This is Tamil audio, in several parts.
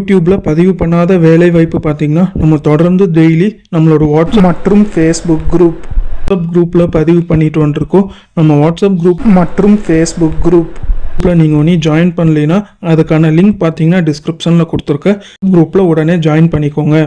யூடியூப்பில் பதிவு பண்ணாத வேலை வாய்ப்பு பார்த்தீங்கன்னா நம்ம தொடர்ந்து டெய்லி நம்மளோட வாட்ஸ்அப் மற்றும் ஃபேஸ்புக் குரூப் வாட்ஸ்அப் குரூப்பில் பதிவு பண்ணிட்டு வந்துருக்கோம். நம்ம வாட்ஸ்அப் குரூப் மற்றும் ஃபேஸ்புக் குரூப் குரூப்பில் நீங்கள் ஒன்றும் ஜாயின் பண்ணலைன்னா அதுக்கான லிங்க் பார்த்தீங்கன்னா டிஸ்கிரிப்ஷனில் கொடுத்துருக்க குரூப்பில் உடனே ஜாயின் பண்ணிக்கோங்க.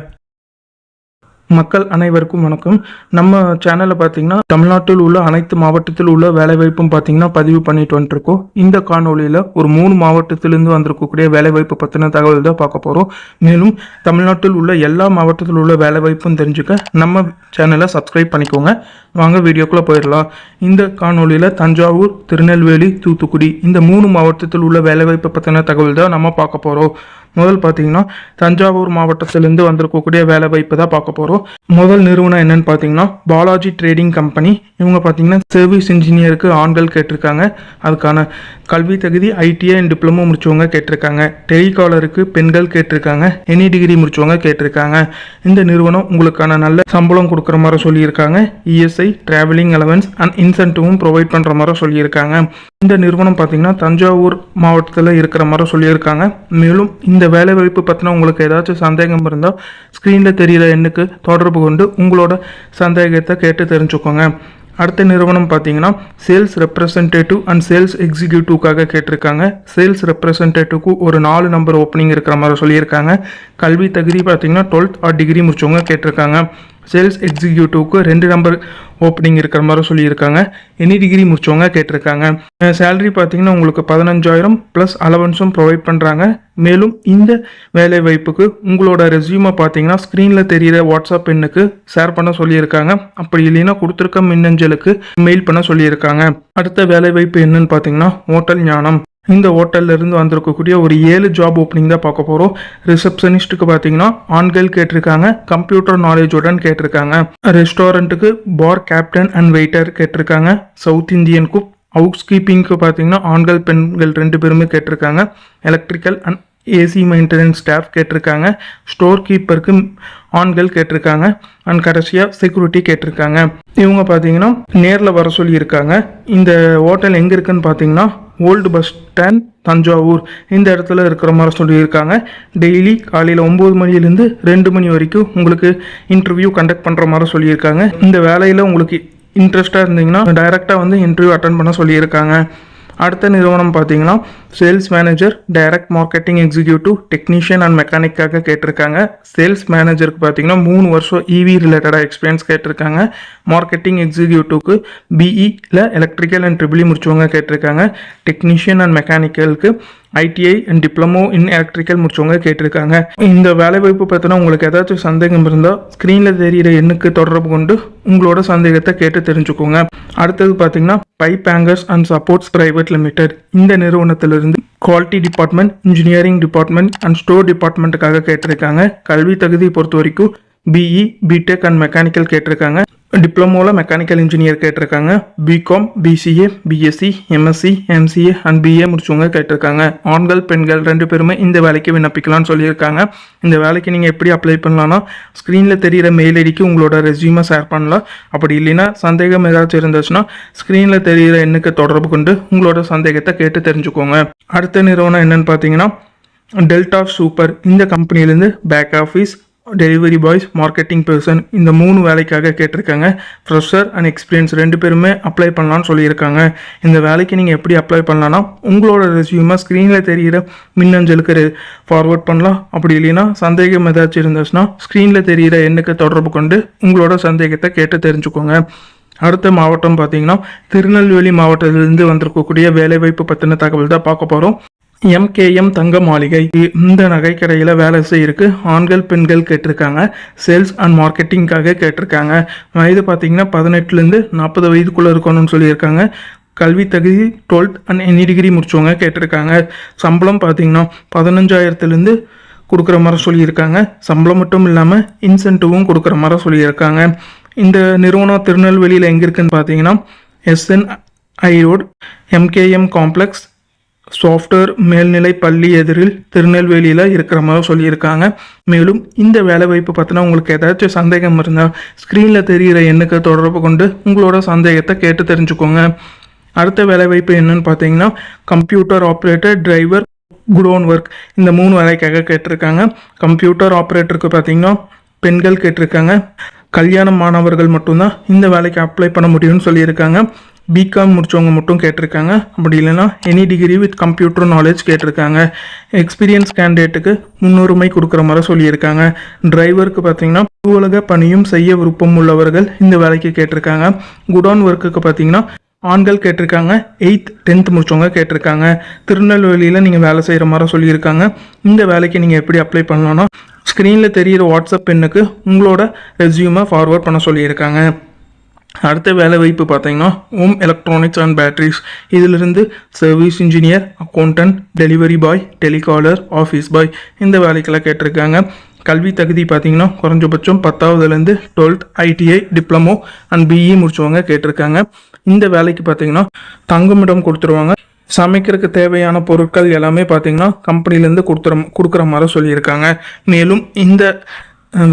மக்கள் அனைவருக்கும் வணக்கம். நம்ம சேனலில் பார்த்தீங்கன்னா தமிழ்நாட்டில் உள்ள அனைத்து மாவட்டத்தில் உள்ள வேலைவாய்ப்பும் பார்த்தீங்கன்னா பதிவு பண்ணிட்டு வந்துருக்கோம். இந்த காணொலியில் ஒரு மூணு மாவட்டத்திலிருந்து வந்திருக்கக்கூடிய வேலைவாய்ப்பு பற்றின தகவல் தான் பார்க்க போகிறோம் மேலும் தமிழ்நாட்டில் உள்ள எல்லா மாவட்டத்தில் உள்ள வேலைவாய்ப்பும் தெரிஞ்சுக்க நம்ம சேனலை சப்ஸ்கிரைப் பண்ணிக்கோங்க. வாங்க வீடியோக்குள்ளே போயிடலாம். இந்த காணொலியில் தஞ்சாவூர் திருநெல்வேலி தூத்துக்குடி இந்த மூணு மாவட்டத்தில் உள்ள வேலைவாய்ப்பு பற்றின தகவல் தான் நம்ம பார்க்க போகிறோம் முதல் பார்த்தீங்கன்னா தஞ்சாவூர் மாவட்டத்திலிருந்து வந்திருக்கக்கூடிய வேலை வாய்ப்பு தான் பார்க்க போகிறோம் முதல் நிறுவனம் என்னன்னு பார்த்தீங்கன்னா பாலாஜி ட்ரேடிங் கம்பெனி இவங்க பார்த்தீங்கன்னா சர்வீஸ் இன்ஜினியருக்கு ஆண்கள் கேட்டிருக்காங்க. அதுக்கான கல்வி தகுதி ஐடிஐ அண்ட் டிப்ளமோ முடிச்சவங்க கேட்டிருக்காங்க. டெலிகாலருக்கு பெண்கள் கேட்டிருக்காங்க. எனி டிகிரி முடிச்சவங்க கேட்டிருக்காங்க. இந்த நிறுவனம் உங்களுக்கான நல்ல சம்பளம் கொடுக்குற மாதிரி சொல்லியிருக்காங்க. இஎஸ்ஐ டிராவலிங் அலவன்ஸ் அண்ட் இன்சென்டிவும் ப்ரொவைட் பண்ணுற மாதிரி சொல்லியிருக்காங்க. இந்த நிறுவனம் பார்த்தீங்கன்னா தஞ்சாவூர் மாவட்டத்தில் இருக்கிற மாதிரி சொல்லியிருக்காங்க. மேலும் இந்த வேலைவாய்ப்பு பற்றின உங்களுக்கு ஏதாச்சும் சந்தேகம் இருந்தால் ஸ்க்ரீனில் தெரிகிற எண்ணுக்கு தொடர்பு கொண்டு உங்களோட சந்தேகத்தை கேட்டு தெரிஞ்சுக்கோங்க. அடுத்த நிறுவனம் பார்த்தீங்கன்னா சேல்ஸ் ரெப்ரசன்டேட்டிவ் அண்ட் சேல்ஸ் எக்ஸிக்யூட்டிவ்க்காக கேட்டிருக்காங்க. சேல்ஸ் ரெப்ரசன்டேட்டிவ்க்கு ஒரு நாலு நம்பர் ஓப்பனிங் இருக்கிற மாதிரி சொல்லியிருக்காங்க. கல்வி தகுதி பார்த்தீங்கன்னா டுவெல்த் ஆர் டிகிரி முடிச்சவங்க கேட்டிருக்காங்க. சேல்ஸ் எக்ஸிக்யூட்டிவ்க்கு ரெண்டு நம்பர் ஓப்பனிங் இருக்கிற மாதிரி சொல்லியிருக்காங்க. எனி டிகிரி முடிச்சவங்க கேட்டிருக்காங்க. சேலரி பார்த்தீங்கன்னா உங்களுக்கு பதினஞ்சாயிரம் ப்ளஸ் அலவன்ஸும் ப்ரொவைட் பண்ணுறாங்க மேலும் இந்த வேலை வாய்ப்புக்கு உங்களோட ரெசியூமை பார்த்தீங்கன்னா ஸ்க்ரீனில் தெரிகிற வாட்ஸ்அப் எண்ணுக்கு ஷேர் பண்ண சொல்லியிருக்காங்க. அப்படி இல்லைன்னா கொடுத்துருக்க மின்னஞ்சலுக்கு மெயில் பண்ண சொல்லியிருக்காங்க. அடுத்த வேலை வாய்ப்பு என்னன்னு பார்த்தீங்கன்னா ஹோட்டல் ஞானம். இந்த ஹோட்டல்ல இருந்து வந்திருக்கக்கூடிய ஒரு ஏழு ஜாப் ஓப்பனிங் தான் பார்க்க போகிறோம் ரிசப்ஷனிஸ்ட்டுக்கு பார்த்தீங்கன்னா ஆண்கள் கேட்டிருக்காங்க கம்ப்யூட்டர் நாலேஜுடன் கேட்டிருக்காங்க. ரெஸ்டாரண்ட்டுக்கு பார் கேப்டன் அண்ட் வெயிட்டர் கேட்டிருக்காங்க சவுத் இந்தியன் குக் ஹவுஸ் கீப்பிங்க்கு பார்த்தீங்கன்னா ஆண்கள் பெண்கள் ரெண்டு பேருமே கேட்டிருக்காங்க. Electrical and AC maintenance staff கேட்டிருக்காங்க. ஸ்டோர் கீப்பருக்கு ஆண்கள் கேட்டிருக்காங்க. அண்ட் கடைசியாக செக்யூரிட்டி கேட்டிருக்காங்க. இவங்க பார்த்தீங்கன்னா நேரில் வர சொல்லியிருக்காங்க. இந்த ஹோட்டல் எங்கே இருக்குன்னு பார்த்தீங்கன்னா ஓல்டு பஸ் ஸ்டாண்ட் தஞ்சாவூர். இந்த இடத்துல இருக்கிற மாதிரி சொல்லியிருக்காங்க. டெய்லி காலையில் ஒம்பது மணிலேருந்து ரெண்டு மணி வரைக்கும் உங்களுக்கு இன்டர்வியூ கண்டக்ட் பண்ணுற மாதிரி சொல்லியிருக்காங்க. இந்த வேலையில் உங்களுக்கு இன்ட்ரெஸ்ட்டாக இருந்தீங்கன்னா டைரெக்டாக வந்து இன்டர்வியூ அட்டன் பண்ண சொல்லியிருக்காங்க. அடுத்த நிறுவனம் பார்த்தீங்கன்னா sales manager direct marketing executive technician and மெக்கானிக்காக கேட்டிருக்காங்க. சேல்ஸ் மேனேஜருக்கு பார்த்தீங்கன்னா மூணு வருஷம் இவி ரிலேட்டடாக எக்ஸ்பீரியன்ஸ் கேட்டிருக்காங்க. மார்க்கெட்டிங் எக்ஸிக்யூட்டிவ்க்கு பிஇயில் எலக்ட்ரிக்கல் அண்ட் ட்ரிபிளி முடிச்சவங்க கேட்டிருக்காங்க. Technician and மெக்கானிக்கலுக்கு ITI and diploma in electrical முடிச்சவங்க கேட்டிருக்காங்க. இந்த வேலைவாய்ப்பு பார்த்தோன்னா உங்களுக்கு ஏதாச்சும் சந்தேகம் இருந்தால் ஸ்க்ரீனில் தெரியிற எண்ணுக்கு தொடர்பு கொண்டு உங்களோட சந்தேகத்தை கேட்டு தெரிஞ்சுக்கோங்க. அடுத்தது பார்த்தீங்கன்னா pipe hangers and supports private limited இந்த நிறுவனத்தில் இருந்து quality department engineering department and store டிபார்ட்மெண்ட்டுக்காக கேட்டிருக்காங்க. கல்வி தகுதி பொறுத்த வரைக்கும் பிஇ பிடெக் அண்ட் மெக்கானிக்கல் கேட்டிருக்காங்க. டிப்ளமோவில் மெக்கானிக்கல் இன்ஜினியர் கேட்டிருக்காங்க. BCom BCA BSc MSc MCA and BA முடிச்சவங்க கேட்டிருக்காங்க. ஆண்கள் பெண்கள் ரெண்டு பேருமே இந்த வேலைக்கு விண்ணப்பிக்கலாம்னு சொல்லியிருக்காங்க. இந்த வேலைக்கு நீங்கள் எப்படி அப்ளை பண்ணலாம்னா ஸ்க்ரீனில் தெரிகிற மெயில் ஐடிக்கு உங்களோட ரெஸ்யூமை ஷேர் பண்ணலாம். அப்படி இல்லைன்னா சந்தேகம் ஏதாச்சும் இருந்துச்சுன்னா ஸ்க்ரீனில் தெரிகிற எண்ணுக்கு தொடர்பு கொண்டு உங்களோட சந்தேகத்தை கேட்டு தெரிஞ்சுக்கோங்க. அடுத்த நிறுவனம் என்னன்னு பார்த்தீங்கன்னா டெல்டா சூப்பர் இந்த கம்பெனிலேருந்து back office delivery boys marketing person இந்த மூணு வேலைக்காக கேட்டிருக்காங்க. ஃப்ரெஷர் அண்ட் எக்ஸ்பீரியன்ஸ் ரெண்டு பேருமே அப்ளை பண்ணலான்னு சொல்லியிருக்காங்க. இந்த வேலைக்கு நீங்கள் எப்படி அப்ளை பண்ணலான்னா உங்களோட ரெசியூமை ஸ்க்ரீனில் தெரிகிற மின்னஞ்சலுக்கு ஃபார்வர்ட் பண்ணலாம். அப்படி இல்லைன்னா சந்தேகம் ஏதாச்சும் இருந்துச்சுன்னா ஸ்க்ரீனில் தெரிகிற எண்ணுக்கு தொடர்பு கொண்டு உங்களோட சந்தேகத்தை கேட்டு தெரிஞ்சுக்கோங்க. அடுத்த மாவட்டம் பார்த்தீங்கன்னா திருநெல்வேலி மாவட்டத்திலிருந்து வந்திருக்கக்கூடிய வேலைவாய்ப்பு பற்றின தகவல் தான் பார்க்க போகிறோம் எம்கேஎம் தங்க மாளிகை இந்த நகைக்கடையில் வேலை செய்யறதுக்கு ஆண்கள் பெண்கள் கேட்டிருக்காங்க. சேல்ஸ் அண்ட் மார்க்கெட்டிங்காக கேட்டிருக்காங்க. வயது பார்த்தீங்கன்னா பதினெட்டுலேருந்து நாற்பது வயதுக்குள்ளே இருக்கணும்னு சொல்லியிருக்காங்க. கல்வி தகுதி டுவெல்த் அண்ட் எனி டிகிரி முடிச்சவங்க கேட்டிருக்காங்க. சம்பளம் பார்த்தீங்கன்னா பதினஞ்சாயிரத்துலேருந்து கொடுக்குற மாதிரி சொல்லியிருக்காங்க. சம்பளம் மட்டும் இல்லாமல் இன்சென்டிவும் கொடுக்குற மாதிரி சொல்லியிருக்காங்க. இந்த நிறுவனம் திருநெல்வேலியில் எங்கே இருக்குன்னு பார்த்தீங்கன்னா SN high road MKM complex software மேல்நிலை பள்ளி எதிரில் திருநெல்வேலியில் இருக்கிற மாதிரி சொல்லியிருக்காங்க. மேலும் இந்த வேலைவாய்ப்பு பார்த்தினா உங்களுக்கு ஏதாச்சும் சந்தேகம் இருந்தால் ஸ்க்ரீனில் தெரிகிற எண்ணுக்கு தொடர்பு கொண்டு உங்களோட சந்தேகத்தை கேட்டு தெரிஞ்சுக்கோங்க. அடுத்த வேலைவாய்ப்பு என்னன்னு பார்த்தீங்கன்னா computer operator driver godown work இந்த மூணு வேலைக்காக கேட்டிருக்காங்க. கம்ப்யூட்டர் ஆப்ரேட்டருக்கு பார்த்தீங்கன்னா பெண்கள் கேட்டிருக்காங்க. கல்யாணம் மாணவர்கள் மட்டும்தான் இந்த வேலைக்கு அப்ளை பண்ண முடியும்னு சொல்லியிருக்காங்க. பிகாம் முடித்தவங்க மட்டும் கேட்டிருக்காங்க. அப்படி இல்லைன்னா any degree with computer knowledge கேட்டிருக்காங்க. எக்ஸ்பீரியன்ஸ் கேண்டிடேட்டுக்கு முன்னுரிமை கொடுக்குற மாதிரி சொல்லியிருக்காங்க. டிரைவருக்கு பார்த்தீங்கன்னா அலுவலக பணியும் செய்ய விருப்பம் உள்ளவர்கள் இந்த வேலைக்கு கேட்டிருக்காங்க. குடான் ஒர்க்குக்கு பார்த்தீங்கன்னா ஆண்கள் கேட்டிருக்காங்க. எயித் டென்த் முடிச்சவங்க கேட்டிருக்காங்க. திருநெல்வேலியில் நீங்கள் வேலை செய்கிற மாதிரி சொல்லியிருக்காங்க. இந்த வேலைக்கு நீங்கள் எப்படி அப்ளை பண்ணலாம்னா ஸ்க்ரீனில் தெரியிற வாட்ஸ்அப் பெண்ணுக்கு உங்களோட ரெஸ்யூமை ஃபார்வர்ட் பண்ண சொல்லியிருக்காங்க. அடுத்த வேலை வாய்ப்பு பார்த்தீங்கன்னா ஹோம் எலக்ட்ரானிக்ஸ் அண்ட் பேட்டரிஸ் இதிலிருந்து service engineer accountant delivery boy telecaller office boy இந்த வேலைக்கெல்லாம் கேட்டிருக்காங்க. கல்வி தகுதி பார்த்தீங்கன்னா குறைஞ்சபட்சம் பத்தாவதுலேருந்து twelfth ITI diploma and BE முடிச்சவங்க கேட்டிருக்காங்க. இந்த வேலைக்கு பார்த்தீங்கன்னா தங்குமிடம் கொடுத்துருவாங்க. சமைக்கிறதுக்கு தேவையான பொருட்கள் எல்லாமே பார்த்தீங்கன்னா கம்பெனிலேருந்து கொடுத்துற கொடுக்குற மாதிரி சொல்லியிருக்காங்க. மேலும் இந்த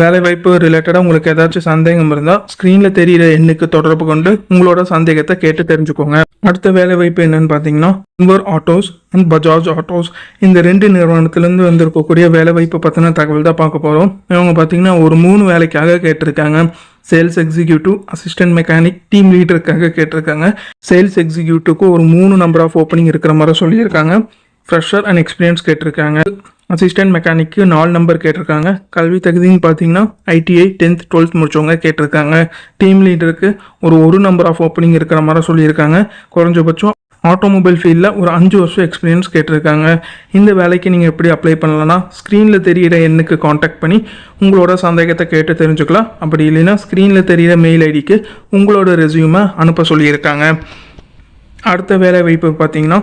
வேலைவாய்ப்பு ரிலேட்டடாக உங்களுக்கு ஏதாச்சும் சந்தேகம் இருந்தால் ஸ்க்ரீனில் தெரியிற எண்ணுக்கு தொடர்பு கொண்டு உங்களோட சந்தேகத்தை கேட்டு தெரிஞ்சுக்கோங்க. அடுத்த வேலைவாய்ப்பு என்னன்னு பார்த்தீங்கன்னா இன்வர் ஆட்டோஸ் அண்ட் பஜாஜ் ஆட்டோஸ் இந்த ரெண்டு நிறுவனத்துலேருந்து வந்திருக்கக்கூடிய வேலைவாய்ப்பு பற்றின தகவல் தான் பார்க்க போகிறோம் இவங்க பார்த்தீங்கன்னா ஒரு மூணு வேலைக்காக கேட்டிருக்காங்க. Sales executive assistant mechanic team லீடருக்காக கேட்டிருக்காங்க. சேல்ஸ் எக்ஸிக்யூட்டிவ்க்கு ஒரு மூணு நம்பர் ஆஃப் ஓப்பனிங் இருக்கிற மாதிரி சொல்லியிருக்காங்க. ஃப்ரெஷர் அண்ட் எக்ஸ்பீரியன்ஸ் கேட்டிருக்காங்க. அசிஸ்டன்ட் மெக்கானிக்கு நாலு நம்பர் கேட்டிருக்காங்க. கல்வி தகுதின்னு பார்த்தீங்கன்னா ஐடிஐ டென்த் டுவெல்த் முடிச்சவங்க கேட்டிருக்காங்க. டீம் லீடருக்கு ஒரு ஒரு நம்பர் ஆஃப் ஓப்பனிங் இருக்கிற மாதிரி சொல்லியிருக்காங்க. குறைஞ்சபட்சம் ஆட்டோமொபைல் ஃபீல்டில் ஒரு அஞ்சு வருஷம் எக்ஸ்பீரியன்ஸ் கேட்டிருக்காங்க. இந்த வேலைக்கு நீங்கள் எப்படி அப்ளை பண்ணலன்னா ஸ்க்ரீனில் தெரியிற எண்ணுக்கு காண்டாக்ட் பண்ணி உங்களோட சந்தேகத்தை கேட்டு தெரிஞ்சுக்கலாம். அப்படி இல்லைன்னா ஸ்க்ரீனில் தெரியிற மெயில் ஐடிக்கு உங்களோட ரெஸ்யூமை அனுப்ப சொல்லியிருக்காங்க. அடுத்த வேலை வாய்ப்பு பார்த்தீங்கன்னா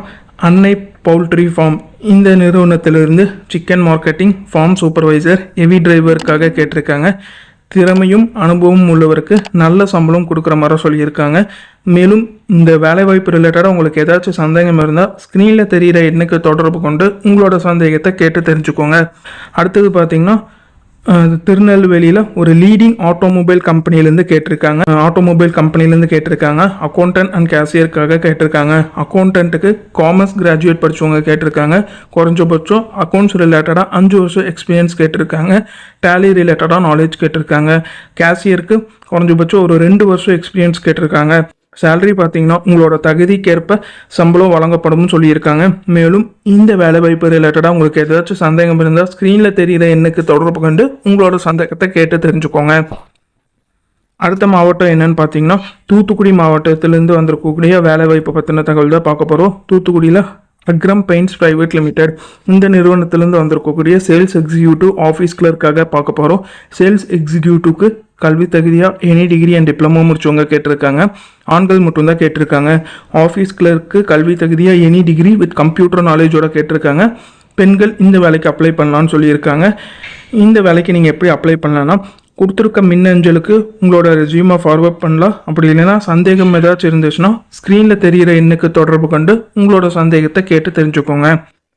அன்னை பவுல்ட்ரி ஃபார்ம் இந்த நிறுவனத்திலிருந்து chicken marketing farm supervisor heavy டிரைவருக்காக கேட்டிருக்காங்க. திறமையும் அனுபவமும் உள்ளவருக்கு நல்ல சம்பளம் கொடுக்குற மாதிரி சொல்லியிருக்காங்க. மேலும் இந்த வேலைவாய்ப்பு ரிலேட்டடாக உங்களுக்கு ஏதாச்சும் சந்தேகம் இருந்தால் ஸ்க்ரீனில் தெரிகிற எண்ணுக்கு தொடர்பு கொண்டு உங்களோட சந்தேகத்தை கேட்டு தெரிஞ்சுக்கோங்க. அடுத்தது பார்த்தீங்கன்னா திருநெல்வேலியில் ஒரு லீடிங் ஆட்டோமொபைல் கம்பெனிலேருந்து கேட்டிருக்காங்க. ஆட்டோமொபைல் கம்பெனிலேருந்து கேட்டிருக்காங்க. அக்கௌண்டன்ட் அண்ட் கேஷியருக்காக கேட்டிருக்காங்க. அக்கௌண்டன்ட்டுக்கு காமர்ஸ் கிராஜுவேட் படித்தவங்க கேட்டிருக்காங்க. குறைஞ்சபட்சம் அக்கௌண்ட்ஸ் ரிலேட்டடாக அஞ்சு வருஷம் எக்ஸ்பீரியன்ஸ் கேட்டிருக்காங்க. டேலி ரிலேட்டடாக நாலேஜ் கேட்டிருக்காங்க. கேஷியருக்கு குறைஞ்சபட்சம் ஒரு ரெண்டு வருஷம் எக்ஸ்பீரியன்ஸ் கேட்டிருக்காங்க. சேலரி பார்த்தீங்கன்னா உங்களோட தகுதிக்கேற்ப சம்பளம் வழங்கப்படும்னு சொல்லியிருக்காங்க. மேலும் இந்த வேலைவாய்ப்பு ரிலேட்டடாக உங்களுக்கு ஏதாச்சும் சந்தேகம் இருந்தால் ஸ்க்ரீனில் தெரிகிற எண்ணுக்கு தொடர்பு கொண்டு உங்களோட சந்தேகத்தை கேட்டு தெரிஞ்சுக்கோங்க. அடுத்த மாவட்டம் என்னன்னு பார்த்தீங்கன்னா தூத்துக்குடி மாவட்டத்திலேருந்து வந்திருக்கக்கூடிய வேலைவாய்ப்பு பற்றின தகவல் தான் பார்க்க போகிறோம் தூத்துக்குடியில் அக்ரம் பெயிண்ட்ஸ் ப்ரைவேட் லிமிடெட் இந்த நிறுவனத்திலேருந்து வந்திருக்கக்கூடிய சேல்ஸ் எக்ஸிக்யூட்டிவ் ஆஃபீஸ் கிளர்க்காக பார்க்க போகிறோம் சேல்ஸ் எக்ஸிக்யூட்டிவ்க்கு கல்வி தகுதியாக எனி டிகிரி அண்ட் டிப்ளமோ முடிச்சவங்க கேட்டிருக்காங்க. ஆண்கள் மட்டும்தான் கேட்டிருக்காங்க. ஆஃபீஸ் கிளர்க்கு கல்வி தகுதியாக எனி டிகிரி வித் கம்ப்யூட்டர் நாலேஜோட கேட்டிருக்காங்க. பெண்கள் இந்த வேலைக்கு அப்ளை பண்ணலான்னு சொல்லியிருக்காங்க. இந்த வேலைக்கு நீங்கள் எப்படி அப்ளை பண்ணலான்னா கொடுத்துருக்க மின்னஞ்சலுக்கு உங்களோட ரெசியூமை ஃபார்வர்ட் பண்ணலாம். அப்படி இல்லைன்னா சந்தேகம் ஏதாச்சும் இருந்துச்சுன்னா ஸ்க்ரீனில் தெரியிற எண்ணுக்கு தொடர்பு கொண்டு உங்களோட சந்தேகத்தை கேட்டு தெரிஞ்சுக்கோங்க.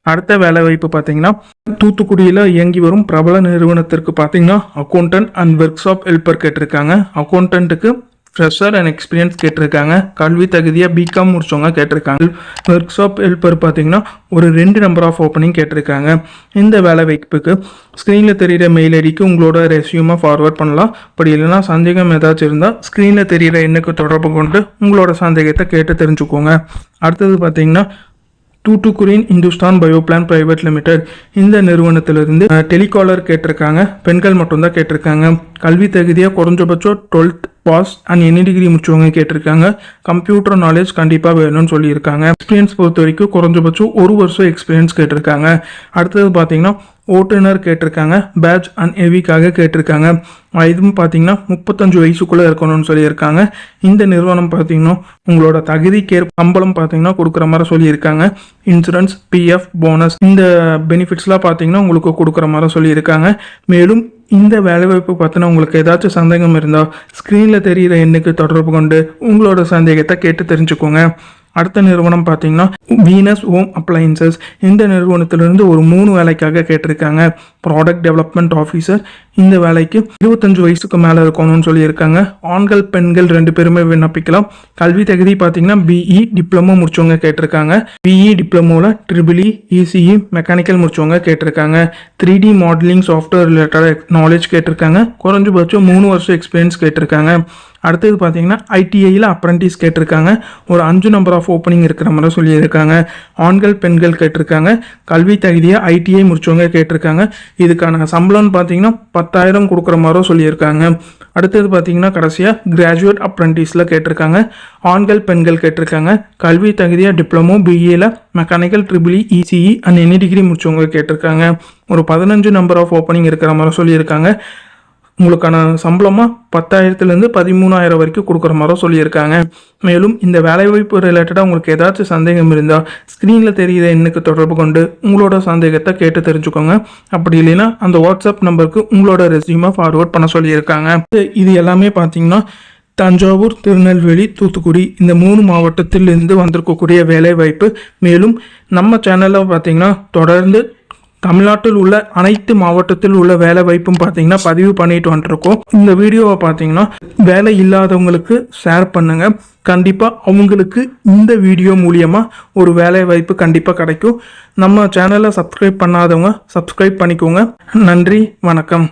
அடுத்த வேலை வாய்ப்பு பார்த்தீங்கன்னா தூத்துக்குடியில் இயங்கி வரும் பிரபல நிறுவனத்திற்கு பார்த்தீங்கன்னா accountant and workshop helper கேட்டிருக்காங்க அக்கௌண்டன்ட்டுக்கு ஃப்ரெஷர் அண்ட் எக்ஸ்பீரியன்ஸ் கேட்டிருக்காங்க. கல்வி தகுதியாக பிகாம் முடிச்சவங்க கேட்டிருக்காங்க. ஒர்க் ஷாப் ஹெல்ப்பர் பார்த்தீங்கன்னா ஒரு ரெண்டு நம்பர் ஆஃப் ஓப்பனிங் கேட்டிருக்காங்க. இந்த வேலை வாய்ப்புக்கு ஸ்க்ரீனில் தெரிகிற மெயில் ஐடிக்கு உங்களோட ரெஸ்யூமை ஃபார்வர்ட் பண்ணலாம். அப்படி இல்லைன்னா சந்தேகம் ஏதாச்சும் இருந்தால் ஸ்க்ரீனில் தெரிகிற எண்ணுக்கு தொடர்பு கொண்டு உங்களோட சந்தேகத்தை கேட்டு தெரிஞ்சுக்கோங்க. அடுத்தது பார்த்தீங்கன்னா தூத்துக்குடியின் இந்துஸ்தான் பயோபிளான் பிரைவேட் லிமிடெட் இந்த நிறுவனத்திலிருந்து டெலிகாலர் கேட்டிருக்காங்க. பெண்கள் மட்டும்தான் கேட்டிருக்காங்க. கல்வி தகுதியாக குறைஞ்சபட்சம் twelfth pass and any degree முடிச்சவங்க கேட்டிருக்காங்க. கம்ப்யூட்டர் நாலேஜ் கண்டிப்பாக வேணும்னு சொல்லியிருக்காங்க. எக்ஸ்பீரியன்ஸ் பொறுத்த வரைக்கும் குறைஞ்சபட்சம் ஒரு வருஷம் எக்ஸ்பீரியன்ஸ் கேட்டிருக்காங்க. அடுத்தது பார்த்தீங்கன்னா ஓட்டுநர் கேட்டிருக்காங்க. பேட்ச் அண்ட் ஹெவிக்காக கேட்டிருக்காங்க. இதுவும் பார்த்தீங்கன்னா முப்பத்தஞ்சு வயசுக்குள்ளே இருக்கணும்னு சொல்லியிருக்காங்க. இந்த நிறுவனம் பார்த்தீங்கன்னா உங்களோட தகுதிக்கேற் சம்பளம் பார்த்தீங்கன்னா கொடுக்குற மாதிரி சொல்லியிருக்காங்க. இன்சூரன்ஸ் பிஎஃப் போனஸ் இந்த பெனிஃபிட்ஸ்லாம் பார்த்தீங்கன்னா உங்களுக்கு கொடுக்குற மாதிரி சொல்லியிருக்காங்க. மேலும் இந்த வேலைவாய்ப்பு பார்த்தினா உங்களுக்கு ஏதாச்சும் சந்தேகம் இருந்தால் ஸ்க்ரீனில் தெரிகிற எண்ணுக்கு தொடர்பு கொண்டு உங்களோட சந்தேகத்தை கேட்டு தெரிஞ்சுக்கோங்க. அடுத்த நிறுவனம் பார்த்தீங்கன்னா வீனஸ் ஹோம் அப்ளையன்சஸ் இந்த நிறுவனத்திலிருந்து ஒரு மூணு வேலைக்காக கேட்டிருக்காங்க. ப்ராடக்ட் டெவலப்மெண்ட் ஆஃபீஸர் இந்த வேலைக்கு இருபத்தஞ்சு வயசுக்கு மேலே இருக்கணும்னு சொல்லியிருக்காங்க. ஆண்கள் பெண்கள் ரெண்டு பேருமே விண்ணப்பிக்கலாம். கல்வி தகுதி பார்த்தீங்கன்னா பிஇ டிப்ளமோ முடிச்சவங்க கேட்டிருக்காங்க. பிஇ டிப்ளமோவில் ட்ரிபிளி இசிஇ மெக்கானிக்கல் முடிச்சவங்க கேட்டிருக்காங்க. Three D modelling software related knowledge கேட்டிருக்காங்க. குறைஞ்சபட்சம் மூணு வருஷம் எக்ஸ்பீரியன்ஸ் கேட்டிருக்காங்க. அடுத்தது பார்த்தீங்கன்னா ஐடிஐயில் அப்ரண்டிஸ் கேட்டிருக்காங்க. ஒரு அஞ்சு நம்பர் ஆஃப் ஓப்பனிங் இருக்கிற மாதிரி சொல்லியிருக்காங்க. ஆண்கள் பெண்கள் கேட்டிருக்காங்க. கல்வி தகுதியாக ஐடிஐ முடிச்சவங்க கேட்டிருக்காங்க. இதுக்கான சம்பளம்னு பார்த்தீங்கன்னா பத்தாயிரம் கொடுக்குற மாதிரி சொல்லியிருக்காங்க. அடுத்தது பார்த்தீங்கன்னா கடைசியாக கிராஜுவேட் அப்ரண்டிஸில் கேட்டிருக்காங்க. ஆண்கள் பெண்கள் கேட்டிருக்காங்க. கல்வி தகுதியாக diploma பிஏல mechanical triple E ECE and any degree முடிச்சவங்க கேட்டிருக்காங்க. ஒரு பதினஞ்சு நம்பர் ஆஃப் ஓப்பனிங் இருக்கிற மாதிரி சொல்லியிருக்காங்க. உங்களுக்கான சம்பளமாக பத்தாயிரத்துலேருந்து பதிமூணாயிரம் வரைக்கும் கொடுக்குற மாதிரி சொல்லியிருக்காங்க. மேலும் இந்த வேலைவாய்ப்பு ரிலேட்டடாக உங்களுக்கு ஏதாச்சும் சந்தேகம் இருந்தால் ஸ்க்ரீனில் தெரியுற எண்ணுக்கு தொடர்பு கொண்டு உங்களோட சந்தேகத்தை கேட்டு தெரிஞ்சுக்கோங்க. அப்படி இல்லைன்னா அந்த வாட்ஸ்அப் நம்பருக்கு உங்களோட ரெஸ்யூமை ஃபார்வர்ட் பண்ண சொல்லியிருக்காங்க. இது எல்லாமே பார்த்தீங்கன்னா தஞ்சாவூர் திருநெல்வேலி தூத்துக்குடி இந்த மூணு மாவட்டத்திலிருந்து வந்திருக்கக்கூடிய வேலைவாய்ப்பு. மேலும் நம்ம சேனலில் பார்த்தீங்கன்னா தொடர்ந்து தமிழ்நாட்டில் உள்ள அனைத்து மாவட்டத்தில் உள்ள வேலை வாய்ப்பும் பார்த்தீங்கன்னா பதிவு பண்ணிட்டு வந்துருக்கோம். இந்த வீடியோவை பார்த்தீங்கன்னா வேலை இல்லாதவங்களுக்கு ஷேர் பண்ணுங்க. கண்டிப்பாக அவங்களுக்கு இந்த வீடியோ மூலியமாக ஒரு வேலை வாய்ப்பு கண்டிப்பாக கிடைக்கும். நம்ம சேனலை சப்ஸ்கிரைப் பண்ணாதவங்க சப்ஸ்கிரைப் பண்ணிக்கோங்க. நன்றி வணக்கம்.